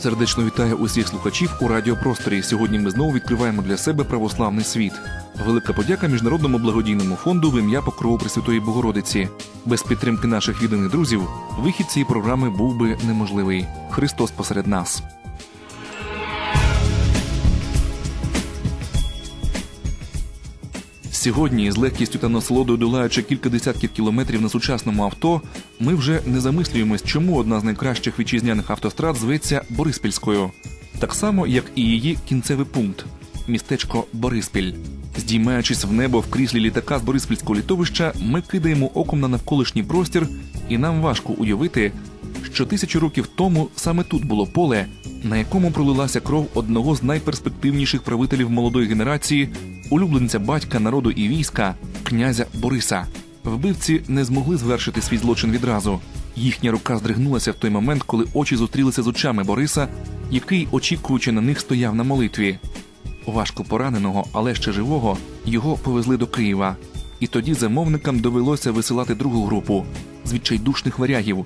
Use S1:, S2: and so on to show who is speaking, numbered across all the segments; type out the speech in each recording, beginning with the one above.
S1: Сердечно вітаю усіх слухачів у радіопросторі. Сьогодні ми знову відкриваємо для себе православний світ. Велика подяка міжнародному благодійному фонду в ім'я Покрову Пресвятої Богородиці. Без підтримки наших відданих друзів вихід цієї програми був би неможливий. Христос посеред нас. Сьогодні, з легкістю та насолодою долаючи кілька десятків кілометрів на сучасному авто, ми вже не замислюємось, чому одна з найкращих вітчизняних автострад зветься Бориспільською, так само, як і її кінцевий пункт містечко Бориспіль. Здіймаючись в небо в кріслі літака з Бориспільського літовища, ми кидаємо оком на навколишній простір, і нам важко уявити, що тисячу років тому саме тут було поле, на якому пролилася кров одного з найперспективніших правителів молодої генерації, улюбленця батька народу і війська, князя Бориса. Вбивці не змогли звершити свій злочин відразу. Їхня рука здригнулася в той момент, коли очі зустрілися з очами Бориса, який, очікуючи на них, стояв на молитві. Важко пораненого, але ще живого, його повезли до Києва. І тоді замовникам довелося висилати другу групу з відчайдушних варягів,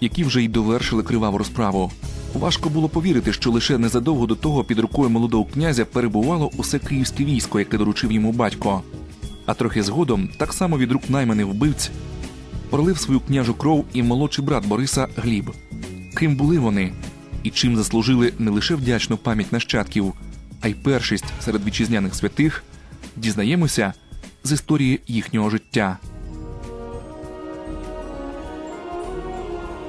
S1: які вже й довершили криваву розправу. Важко було повірити, що лише незадовго до того під рукою молодого князя перебувало усе київське військо, яке доручив йому батько. А трохи згодом, так само від рук найманих вбивць, пролив свою княжу кров і молодший брат Бориса Гліб. Ким були вони і чим заслужили не лише вдячну пам'ять нащадків, а й першість серед вітчизняних святих, дізнаємося з історії їхнього життя.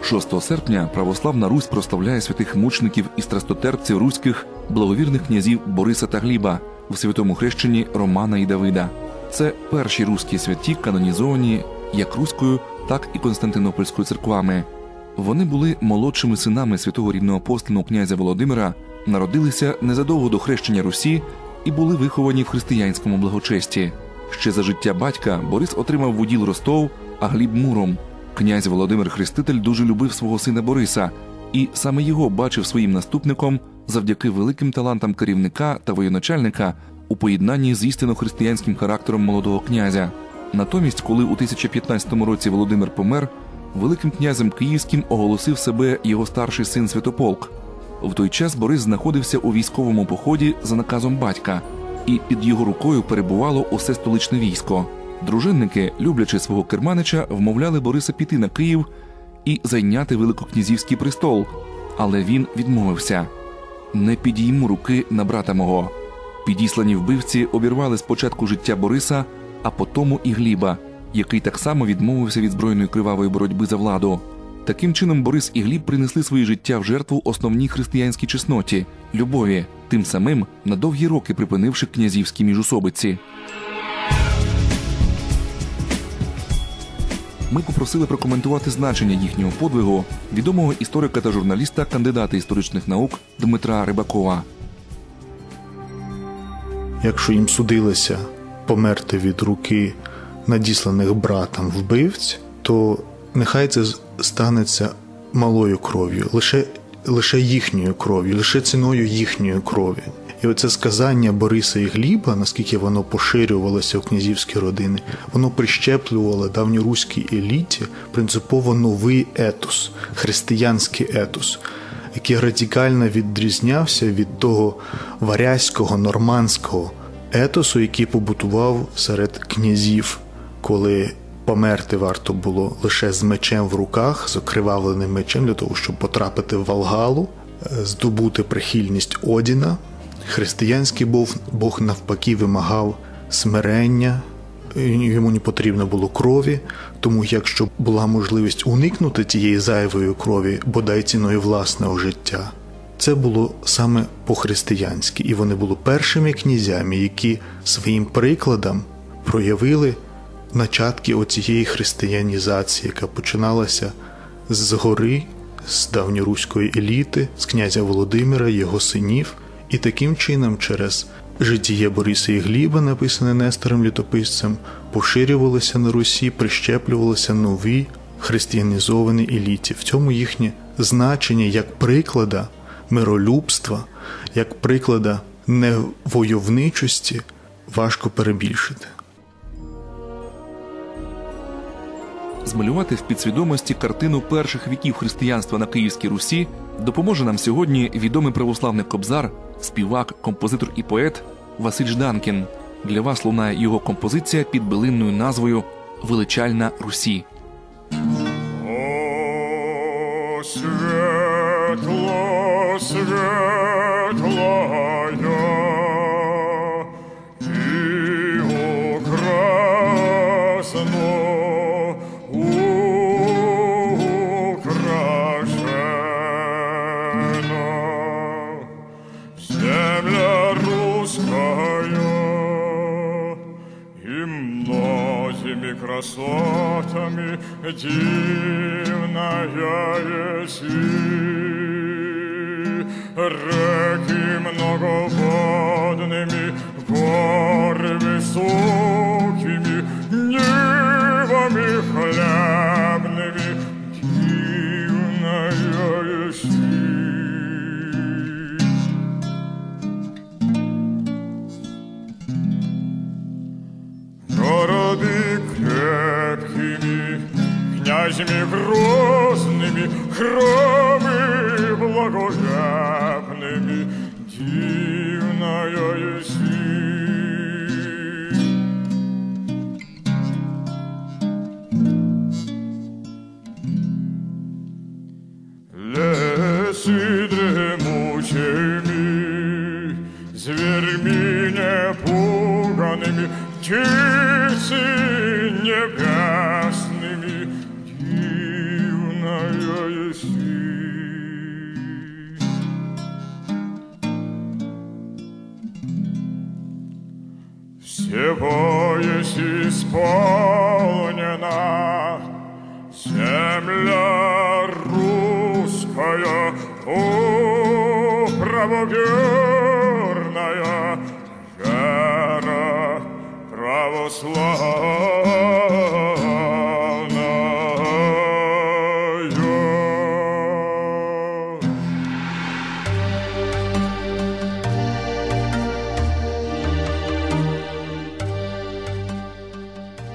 S1: 6 серпня православна Русь прославляє святих мучеників і страстотерпців руських благовірних князів Бориса та Гліба у святому хрещенні Романа і Давида. Це перші руські святі, канонізовані як руською, так і Константинопольською церквами. Вони були молодшими синами святого рівноапостольного князя Володимира, народилися незадовго до хрещення Русі і були виховані в християнському благочесті. Ще за життя батька Борис отримав в уділ Ростов, а Гліб Муром. Князь Володимир Хреститель дуже любив свого сина Бориса, і саме його бачив своїм наступником завдяки великим талантам керівника та воєначальника у поєднанні з істинно християнським характером молодого князя. Натомість, коли у 1015 році Володимир помер, великим князем київським оголосив себе його старший син Святополк. В той час Борис знаходився у військовому поході за наказом батька, і під його рукою перебувало усе столичне військо. Дружинники, люблячи свого керманича, вмовляли Бориса піти на Київ і зайняти великокнязівський престол, але він відмовився не підійму руки на брата мого. Підіслані вбивці обірвали спочатку життя Бориса, а потому і Гліба, який так само відмовився від збройної кривавої боротьби за владу. Таким чином, Борис і Гліб принесли своє життя в жертву основній християнській чесноті любові, тим самим на довгі роки припинивши князівські міжусобиці. Ми попросили прокоментувати значення їхнього подвигу відомого історика та журналіста, кандидата історичних наук Дмитра Рибакова.
S2: Якщо їм судилося померти від руки надісланих братам вбивць, то нехай це станеться малою кров'ю, лише лише їхньою кров'ю, лише ціною їхньої крові. І оце сказання Бориса і Гліба, наскільки воно поширювалося в князівські родини, воно прищеплювало давньоруській еліті принципово новий етос, християнський етос, який радикально відрізнявся від того варязького нормандського етосу, який побутував серед князів, коли померти варто було лише з мечем в руках, з окривавленим мечем для того, щоб потрапити в Валгалу, е, здобути прихильність Одіна. Християнський Бог, Бог навпаки вимагав смирення, йому не потрібно було крові, тому якщо була можливість уникнути тієї зайвої крові, бодай ціною власного життя, це було саме по-християнськи, і вони були першими князями, які своїм прикладом проявили начатки оцієї християнізації, яка починалася з гори, з давньоруської еліти, з князя Володимира, його синів. І таким чином, через житіє Бориса і Гліба, написане Нестором літописцем, поширювалося на Русі, прищеплювалися нові християнізовані еліті. В цьому їхнє значення як приклада миролюбства, як приклада невойовничості важко перебільшити.
S3: Змалювати в підсвідомості картину перших віків християнства на Київській Русі допоможе нам сьогодні відомий православний кобзар, співак, композитор і поет Василь Жданкін. Для вас лунає його композиція під билинною назвою Величальна Русі.
S1: О, светло, светлая, дивная еси. Реки многоводными, горы высокими, нивами хлебными, дивная еси. Городы крепкими, князями грозными, храмы благолепными, дивная еси. Лесы дремучими, зверьми непуганными, птицы исполнена земля русская, о, правоверная вера православная.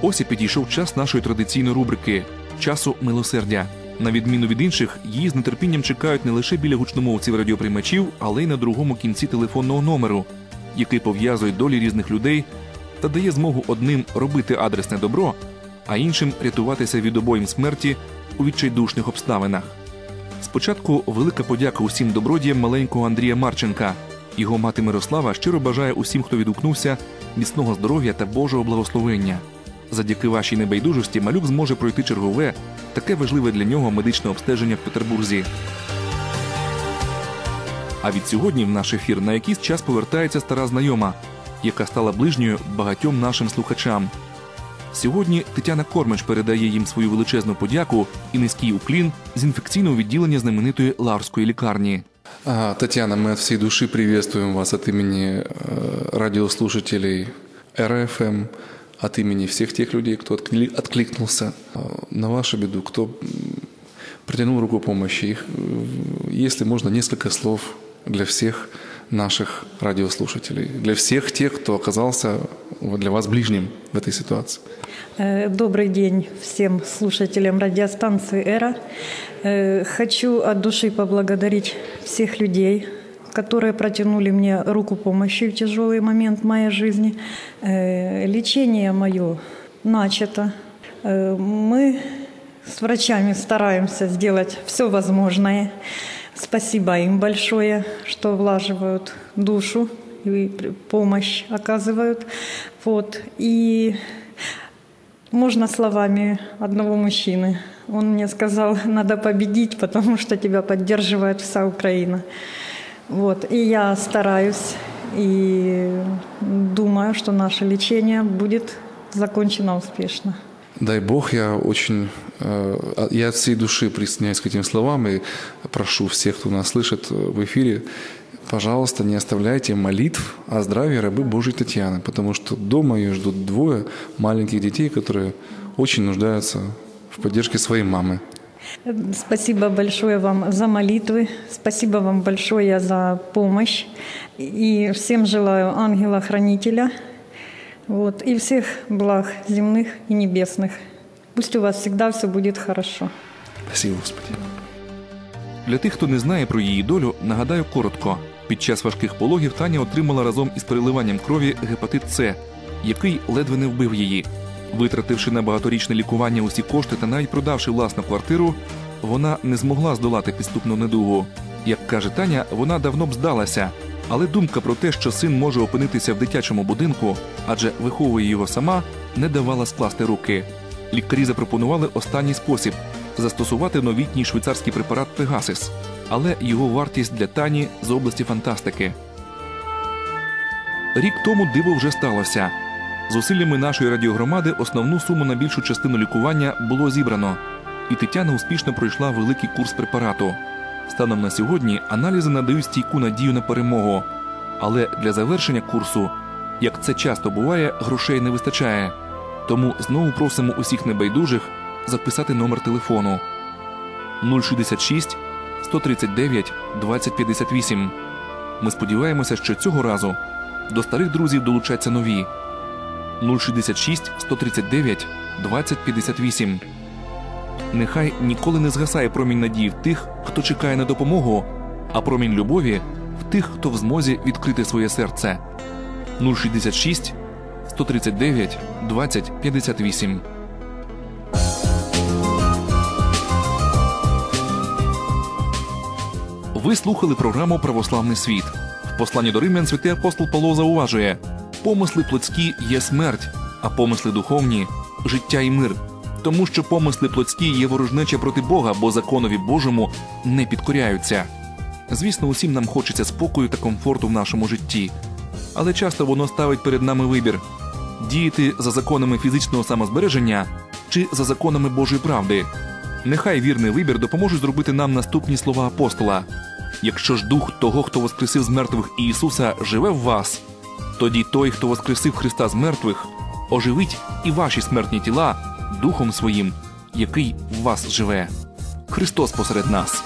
S3: Ось і підійшов час нашої традиційної рубрики часу милосердя. На відміну від інших, її з нетерпінням чекають не лише біля гучномовців радіоприймачів, але й на другому кінці телефонного номеру, який пов'язує долі різних людей та дає змогу одним робити адресне добро, а іншим рятуватися від обоїм смерті у відчайдушних обставинах. Спочатку велика подяка усім добродіям маленького Андрія Марченка. Його мати Мирослава щиро бажає усім, хто відгукнувся, міцного здоров'я та Божого благословення. Завдяки вашій небайдужості малюк зможе пройти чергове, таке важливе для нього медичне обстеження в Петербурзі. А від сьогодні в наш ефір на якийсь час повертається стара знайома, яка стала ближньою багатьом нашим слухачам. Сьогодні Тетяна Кормич передає їм свою величезну подяку і низький уклін з інфекційного відділення знаменитої Ларської лікарні.
S4: А, Татьяна, мы от всей души приветствуем вас от имени э, радиослушателей РФМ, от имени всех тех людей, кто откли- откликнулся э, на вашу беду, кто протянул руку помощи. Их, э, если можно, несколько слов для всех наших радиослушателей, для всех тех, кто оказался для вас ближним в этой ситуации.
S5: Э, Добрый день всем слушателям радиостанции «Эра». Хочу от души поблагодарить всех людей, которые протянули мне руку помощи в тяжелый момент моей жизни. Э, Лечение мое начато. Э, Мы с врачами стараемся сделать все возможное. Спасибо им большое, что влаживают душу и помощь оказывают. Вот. И можно словами одного мужчины. Он мне сказал, надо победить, потому что тебя поддерживает вся Украина. Вот. И я стараюсь и думаю, что наше лечение будет закончено успешно.
S4: Дай Бог, я очень, э, я от всей души присоединяюсь к этим словам и прошу всех, кто нас слышит в эфире, пожалуйста, не оставляйте молитв о здравии рабы Божьей Татьяны, потому что дома ее ждут двое маленьких детей, которые очень нуждаются в поддержке своей мамы.
S5: Спасибо большое вам за молитвы, спасибо вам большое за помощь. И всем желаю ангела-хранителя вот, и всех благ земных и небесных. Пусть у вас всегда все будет хорошо.
S4: Спасибо, Господи.
S1: Для тих, хто не знає про її долю, нагадаю коротко. Під час важких пологів Таня отримала разом із переливанням крові гепатит С, який ледве не вбив її. Витративши на багаторічне лікування усі кошти та навіть продавши власну квартиру, вона не змогла здолати підступну недугу. Як каже Таня, вона давно б здалася, але думка про те, що син може опинитися в дитячому будинку, адже виховує його сама, не давала скласти руки. Лікарі запропонували останній спосіб застосувати новітній швейцарський препарат Пегасис, але його вартість для Тані з області фантастики. Рік тому диво вже сталося. Зусиллями нашої радіогромади основну суму на більшу частину лікування було зібрано, і Тетяна успішно пройшла великий курс препарату. Станом на сьогодні аналізи надають стійку надію на перемогу. Але для завершення курсу, як це часто буває, грошей не вистачає. Тому знову просимо усіх небайдужих записати номер телефону 066 139 2058. Ми сподіваємося, що цього разу до старих друзів долучаться нові 066 139 2058. Нехай ніколи не згасає промінь надії в тих, хто чекає на допомогу, а промінь любові в тих, хто в змозі відкрити своє серце. 066 139 2058. Ви слухали програму Православний світ. В посланні до Римлян святий апостол Павло зауважує: помисли плотські є смерть, а помисли духовні життя і мир. Тому що помисли плотські є ворожнеча проти Бога, бо законові Божому не підкоряються. Звісно, усім нам хочеться спокою та комфорту в нашому житті, але часто воно ставить перед нами вибір діяти за законами фізичного самозбереження чи за законами Божої правди. Нехай вірний вибір допоможе зробити нам наступні слова апостола. Якщо ж дух того, хто воскресив з мертвих Ісуса, живе в вас, тоді той, хто воскресив Христа з мертвих, оживить і ваші смертні тіла Духом Своїм, який в вас живе. Христос посеред нас.